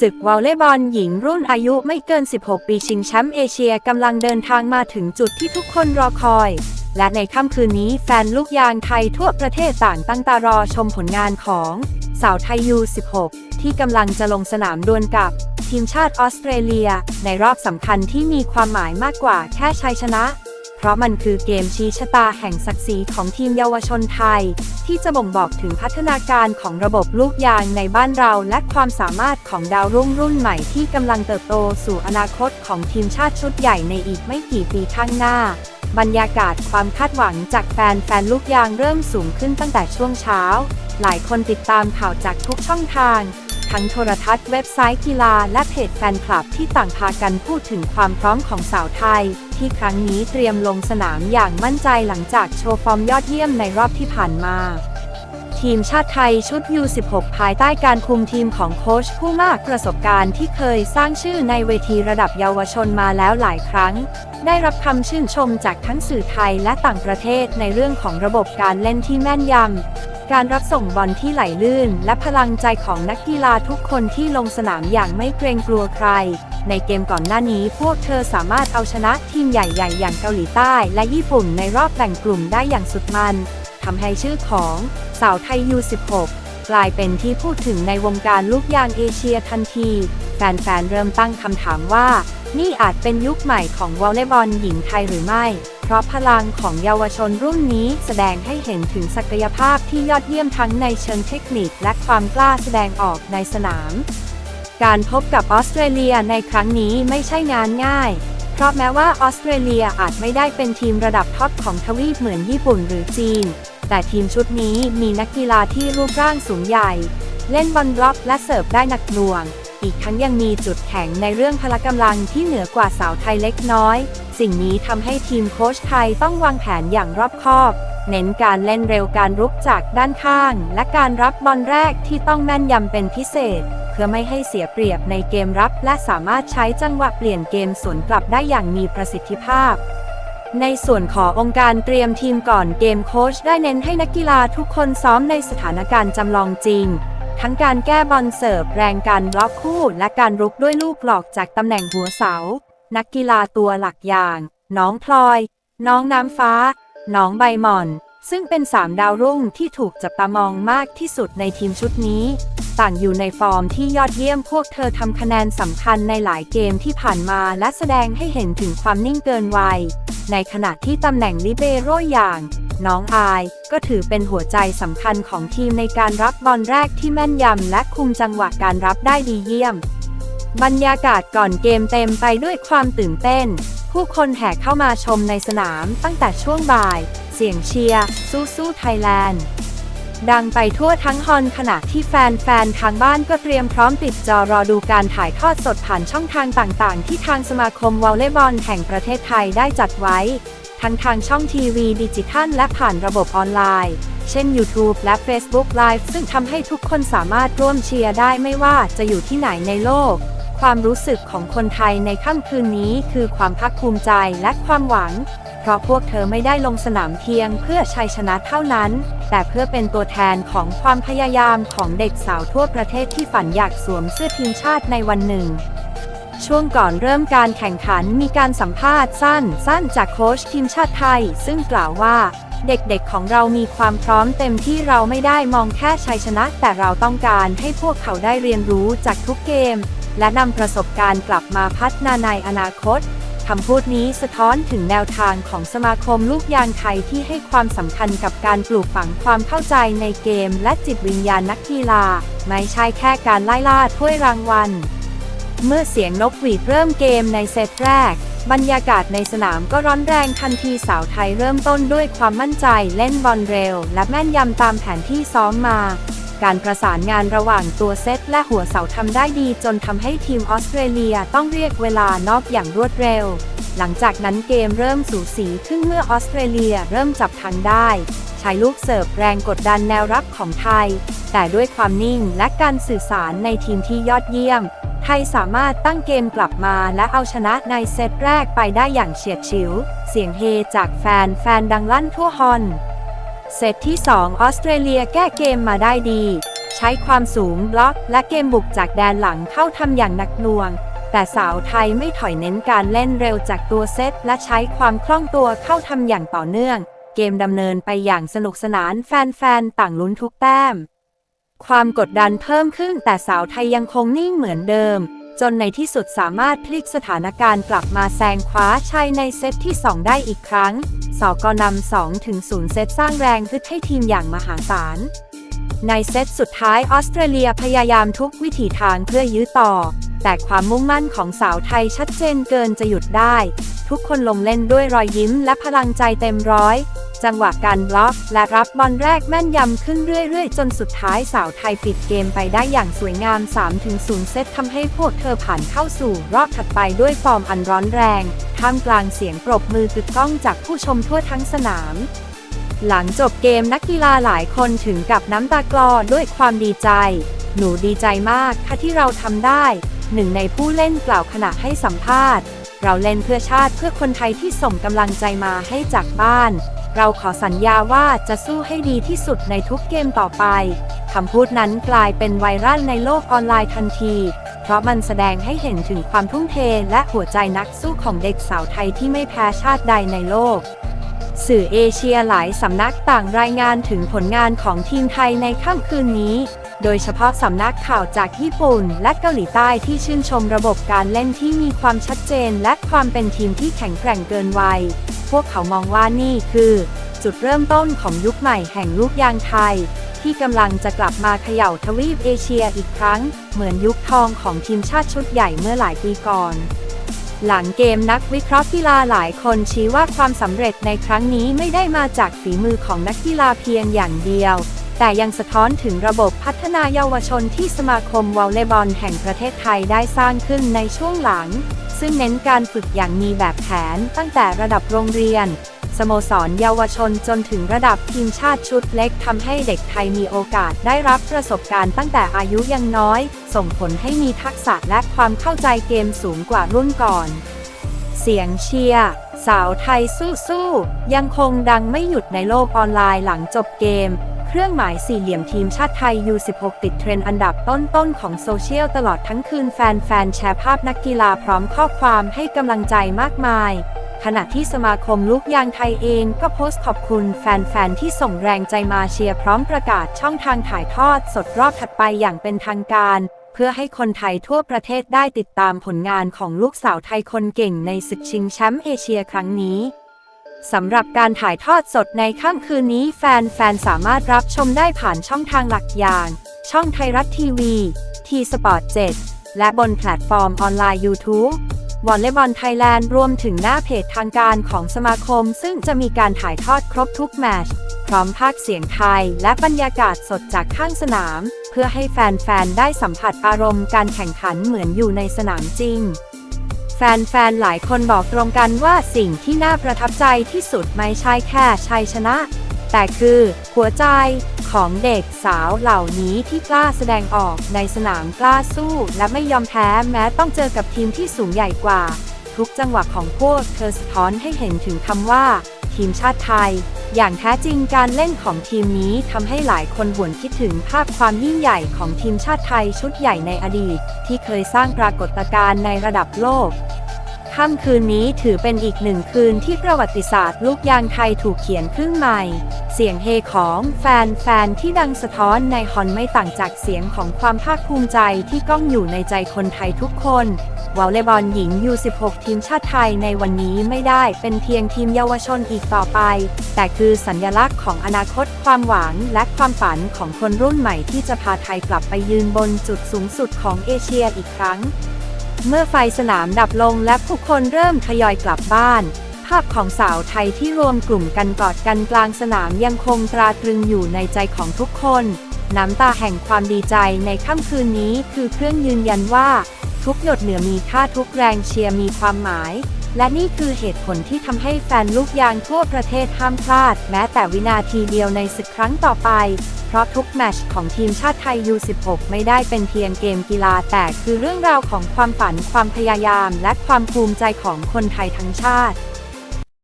ศึกวอลเลย์บอลหญิงรุ่นอายุไม่เกิน 16 ปีชิงแชมป์เอเชียกำลังเดินทางมาถึงจุดที่ทุกคนรอคอย และในค่ำคืนนี้แฟนลูกยางไทยทั่วประเทศต่างตั้งตารอชมผลงานของสาวไทยยู16 ที่กำลังจะลงสนามดวลกับ ทีมชาติออสเตรเลีย ในรอบสำคัญที่มีความหมายมากกว่าแค่ชัยชนะ เพราะมันคือเกมชี้ชะตาแห่งศักดิ์ศรีของทีมเยาวชนไทย ที่จะบ่งบอกถึงพัฒนาการของระบบลูกยางในบ้านเราและความสามารถของดาวรุ่งรุ่นใหม่ที่กำลังเติบโตสู่อนาคตของทีมชาติชุดใหญ่ในอีกไม่กี่ปีข้างหน้า บรรยากาศความคาดหวังจากแฟนแฟนลูกยางเริ่มสูงขึ้นตั้งแต่ช่วงเช้า หลายคนติดตามข่าวจากทุกช่องทางทั้งโทรทัศน์เว็บไซต์กีฬาและเพจแฟนคลับที่ต่างพากันพูดถึงความพร้อมของสาวไทย ที่ครั้งนี้เตรียมลงสนามอย่างมั่นใจหลังจากโชว์ฟอร์มยอดเยี่ยมในรอบที่ผ่านมา ทีมชาติไทยชุด U16 ภายใต้การคุมทีมของโค้ชผู้มากประสบการณ์ที่เคยสร้างชื่อในเวทีระดับเยาวชนมาแล้วหลายครั้ง ได้รับคำชื่นชมจากทั้งสื่อไทยและต่างประเทศในเรื่องของระบบการเล่นที่แม่นยำ การรับส่งบอลที่ไหลลื่น และพลังใจของนักกีฬาทุกคนที่ลงสนามอย่างไม่เกรงกลัวใคร ในเกมก่อนหน้านี้พวกเธอสามารถเอาชนะทีมใหญ่ ๆ อย่างเกาหลีใต้และญี่ปุ่นในรอบแบ่งกลุ่มได้อย่างสุดมันทำให้ชื่อของสาวไทยยู16กลายเป็นที่พูดถึงในวงการลูกยางเอเชียทันที แฟนๆเริ่มตั้งคำถามว่า นี่อาจเป็นยุคใหม่ของวอลเลย์บอลหญิงไทยหรือไม่ ราะพลังของเยาวชนรุ่นนี้แสดงให้เห็นถึงศักยภาพที่ยอดเยี่ยมทั้งในเชิงเทคนิคและความกล้าแสดงออกในสนาม การพบกับออสเตรเลียในครั้งนี้ไม่ใช่งานง่าย เพราะแม้ว่าออสเตรเลียอาจไม่ได้เป็นทีมระดับท็อปของทวีปเหมือนญี่ปุ่นหรือจีน แต่ทีมชุดนี้มีนักกีฬาที่รูปร่างสูงใหญ่ เล่นบอลบล็อกและเสิร์ฟได้หนักหน่วง อีกทั้งยังมีจุดแข็งในเรื่องพละกำลังที่เหนือกว่าสาวไทยเล็กน้อย สิ่งนี้ทำให้ทีมโค้ชไทยต้องวางแผนอย่างรอบคอบ เน้นการเล่นเร็วการรุกจากด้านข้าง และการรับบอลแรกที่ต้องแม่นยำเป็นพิเศษ เพื่อไม่ให้เสียเปรียบในเกมรับ และสามารถใช้จังหวะเปลี่ยนเกมสวนกลับได้อย่างมีประสิทธิภาพในส่วนขององค์การเตรียมทีมก่อนเกมโค้ชได้เน้นให้นักกีฬาทุกคนซ้อมในสถานการณ์จำลองจริง ทั้งการแก้บอลเสิร์ฟแรงการบล็อกคู่ และการรุกด้วยลูกหลอกจากตำแหน่งหัวเสา นักกีฬาตัวหลักอย่าง น้องพลอย น้องน้ำฟ้า น้องใบหม่อน ซึ่งเป็นสามดาวรุ่งที่ถูกจับตามองมากที่สุดในทีมชุดนี้ ต่างอยู่ในฟอร์มที่ยอดเยี่ยมพวกเธอทำคะแนนสำคัญในหลายเกมที่ผ่านมาและแสดงให้เห็นถึงความนิ่งเกินวัย ในขณะที่ตำแหน่งลิเบโรอย่าง น้องอาย ก็ถือเป็นหัวใจสำคัญของทีมในการรับบอลแรกที่แม่นยำและคุมจังหวะการรับได้ดีเยี่ยม บรรยากาศก่อนเกมเต็มไปด้วยความตื่นเต้น ผู้คนแห่เข้ามาชมในสนามตั้งแต่ช่วงบ่าย เสียงเชียร์สู้สู้ไทยแลนด์ดังไปทั่วทั้งฮอนขณะที่แฟนๆ ทางบ้านก็เตรียมพร้อมติดจอรอดูการถ่ายทอดสดผ่านช่องทางต่างๆ ที่ทางสมาคมวอลเลย์บอลแห่งประเทศไทยได้จัดไว้ ทั้งทางช่องทีวีดิจิทัลและผ่านระบบออนไลน์ เช่น YouTube และ Facebook Live ซึ่งทำให้ทุกคนสามารถร่วมเชียร์ได้ไม่ว่าจะอยู่ที่ไหนในโลก ความรู้สึกของคนไทยในค่ำคืนนี้คือความภาคภูมิใจและความหวัง เพราะพวกเธอไม่ได้ลงสนามเพียงเพื่อชัยชนะเท่านั้น แต่เพื่อเป็นตัวแทนของความพยายามของเด็กสาวทั่วประเทศที่ฝันอยากสวมเสื้อทีมชาติในวันหนึ่ง ช่วงก่อนเริ่มการแข่งขันมีการสัมภาษณ์สั้นสั้นจากโค้ชทีมชาติไทย ซึ่งกล่าวว่าเด็กๆ ของเรามีความพร้อมเต็มที่เราไม่ได้มองแค่ชัยชนะ แต่เราต้องการให้พวกเขาได้เรียนรู้จากทุกเกม และนำประสบการณ์กลับมาพัฒนาในอนาคตคำพูดนี้สะท้อนถึงแนวทางของสมาคมลูกยางไทยที่ให้ความสำคัญกับการปลูกฝังความเข้าใจในเกม และจิตวิญญาณนักกีฬา ไม่ใช่แค่การไล่ล่าถ้วยรางวัล เมื่อเสียงนกหวีดเริ่มเกมในเซตแรก บรรยากาศในสนามก็ร้อนแรงทันทีสาวไทยเริ่มต้นด้วยความมั่นใจเล่นบอลเร็ว และแม่นยำตามแผนที่ซ้อมมา การประสานงานระหว่างตัวเซตและหัวเสาทำได้ดีจนทำให้ทีมออสเตรเลียต้องเรียกเวลานอกอย่างรวดเร็ว หลังจากนั้นเกมเริ่มสูสีขึ้นเมื่อออสเตรเลียเริ่มจับทางได้ใช้ลูกเสิร์ฟแรงกดดันแนวรับของไทย แต่ด้วยความนิ่งและการสื่อสารในทีมที่ยอดเยี่ยม ไทยสามารถตั้งเกมกลับมาและเอาชนะในเซตแรกไปได้อย่างเฉียดฉิว เสียงเฮจากแฟนแฟนดังลั่นทั่วฮอน เซตที่ 2 ออสเตรเลียแก้เกมมาได้ดี ใช้ความสูงบล็อกและเกมบุกจากแดนหลังเข้าทำอย่างหนักหน่วง แต่สาวไทยไม่ถอยเน้นการเล่นเร็วจากตัวเซตและใช้ความคล่องตัวเข้าทำอย่างต่อเนื่อง เกมดำเนินไปอย่างสนุกสนานแฟนๆต่างลุ้นทุกแต้ม ความกดดันเพิ่มขึ้นแต่สาวไทยยังคงนิ่งเหมือนเดิม จนในที่สุดสามารถพลิกสถานการณ์กลับมาแซงคว้าชัยในเซตที่ 2 ได้อีกครั้ง สกนำ2ถึง0เซตสร้างแรงฮึดให้ทีมอย่างมหาศาล ในเซตสุดท้ายออสเตรเลียพยายามทุกวิถีทางเพื่อยื้อต่อ แต่ความมุ่งมั่นของสาวไทยชัดเจนเกินจะหยุดได้ ทุกคนลงเล่นด้วยรอยยิ้มและพลังใจเต็มร้อย จังหวะการบล็อกและรับบอลแรกแม่นยำขึ้นเรื่อยๆ จนสุดท้ายสาวไทยปิดเกมไปได้อย่างสวยงาม 3-0 เซตทำให้พวกเธอผ่านเข้าสู่รอบถัดไปด้วยฟอร์มอันร้อนแรง ท่ามกลางเสียงปรบมือกึกก้องจากผู้ชมทั่วทั้งสนามหลังจบเกมนักกีฬาหลายคนถึงกับน้ำตากลอด้วยความดีใจ หนูดีใจมากค่ะที่เราทำได้ หนึ่งในผู้เล่นกล่าวขณะให้สัมภาษณ์ เราเล่นเพื่อชาติเพื่อคนไทยที่ส่งกำลังใจมาให้จากบ้าน เราขอสัญญาว่าจะสู้ให้ดีที่สุดในทุกเกมต่อไปคำพูดนั้นกลายเป็นไวรัลในโลกออนไลน์ทันที เพราะมันแสดงให้เห็นถึงความทุ่มเทและหัวใจนักสู้ของเด็กสาวไทยที่ไม่แพ้ชาติใดในโลก สื่อเอเชียหลายสำนักต่างรายงานถึงผลงานของทีมไทยในค่ำคืนนี้ โดยเฉพาะสำนักข่าวจากญี่ปุ่นและเกาหลีใต้ที่ชื่นชมระบบการเล่นที่มีความชัดเจนและความเป็นทีมที่แข็งแกร่งเกินวัย พวกเขามองว่านี่คือ จุดเริ่มต้นของยุคใหม่แห่งลูกยางไทย ที่กำลังจะกลับมาเขย่าทวีปเอเชียอีกครั้ง เหมือนยุคทองของทีมชาติชุดใหญ่เมื่อหลายปีก่อน หลังเกมนักวิเคราะห์กีฬาหลายคนชี้ว่าความสำเร็จในครั้งนี้ไม่ได้มาจากฝีมือของนักกีฬาเพียงอย่างเดียวแต่ยังสะท้อนถึงระบบพัฒนาเยาวชนที่สมาคมวอลเลย์บอลแห่งประเทศไทยได้สร้างขึ้นในช่วงหลัง ซึ่งเน้นการฝึกอย่างมีแบบแผนตั้งแต่ระดับโรงเรียน สโมสรเยาวชนจนถึงระดับทีมชาติชุดเล็กทำให้เด็กไทยมีโอกาสได้รับประสบการณ์ตั้งแต่อายุยังน้อย ส่งผลให้มีทักษะและความเข้าใจเกมสูงกว่ารุ่นก่อน เสียงเชียร์สาวไทยสู้ๆยังคงดังไม่หยุดในโลกออนไลน์หลังจบเกม เครื่องหมายสี่เหลี่ยมทีมชาติไทย U16 ติดเทรนด์อันดับต้นๆของโซเชียลตลอดทั้งคืนแฟนๆแชร์ภาพนักกีฬาพร้อมข้อความให้กำลังใจมากมาย ขณะที่สมาคมลูกยางไทยเองก็โพสต์ขอบคุณแฟนๆ ที่ส่งแรงใจมาเชียร์พร้อมประกาศช่องทางถ่ายทอดสดรอบถัดไปอย่างเป็นทางการ เพื่อให้คนไทยทั่วประเทศได้ติดตามผลงานของลูกสาวไทยคนเก่งในศึกชิงแชมป์เอเชียครั้งนี้ สำหรับการถ่ายทอดสดในค่ำคืนนี้แฟนๆ สามารถรับชมได้ผ่านช่องทางหลักอย่าง ช่องไทยรัฐทีวีทีสปอร์ต7และบนแพลตฟอร์มออนไลน์ YouTube วอลเลย์บอลไทยแลนด์รวมถึงหน้าเพจทางการของสมาคม ซึ่งจะมีการถ่ายทอดครบทุกแมตช์พร้อมภาคเสียงไทย และบรรยากาศสดจากข้างสนาม เพื่อให้แฟนๆ ได้สัมผัสอารมณ์การแข่งขันเหมือนอยู่ในสนามจริง ฟนๆ หลายคนบอกตรงกันว่าสิ่งที่น่าประทับใจที่สุดไม่ใช่แค่ชัยชนะ แต่คือหัวใจของเด็กสาวเหล่านี้ที่กล้าแสดงออกในสนามกล้าสู้ และไม่ยอมแพ้แม้ต้องเจอกับทีมที่สูงใหญ่กว่า ทุกจังหวะของพวกเธอสะท้อนให้เห็นถึงคำว่า ทีมชาติไทย อย่างแท้จริงการเล่นของทีมนี้ทำให้หลายคนหวนคิดถึงภาพความยิ่งใหญ่ของทีมชาติไทยชุดใหญ่ในอดีต ที่เคยสร้างปรากฏการณ์ในระดับโลก ค่ำคืนนี้ถือเป็นอีกหนึ่งคืนที่ประวัติศาสตร์ลูกยางไทยถูกเขียนขึ้นใหม่ เสียงเฮของแฟนๆที่ดังสะท้อนในฮอนไม่ต่างจากเสียงของความภาคภูมิใจที่ก้องอยู่ในใจคนไทยทุกคนวอลเลย์บอลหญิง U16 ทีมชาติไทยในวันนี้ไม่ได้เป็นเพียงทีมเยาวชนอีกต่อไป แต่คือสัญลักษณ์ของอนาคตความหวังและความฝันของคนรุ่นใหม่ที่จะพาไทยกลับไปยืนบนจุดสูงสุดของเอเชียอีกครั้ง เมื่อไฟสนามดับลงและผู้คนเริ่มทยอยกลับบ้าน ภาพของสาวไทยที่รวมกลุ่มกันกอดกันกลางสนามยังคงตราตรึงอยู่ในใจของทุกคน น้ำตาแห่งความดีใจในค่ำคืนนี้คือเครื่องยืนยันว่า ทุกหยดเหนือมีค่าทุกแรงเชียร์มีความหมาย และนี่คือเหตุผลที่ทำให้แฟนลูกยางทั่วประเทศห้ามพลาด แม้แต่วินาทีเดียวในศึกครั้งต่อไป เพราะทุกแมตช์ของทีมชาติไทย U16 ไม่ได้เป็นเพียงเกมกีฬาแต่คือเรื่องราวของความฝันความพยายาม และความภูมิใจของคนไทยทั้งชาติ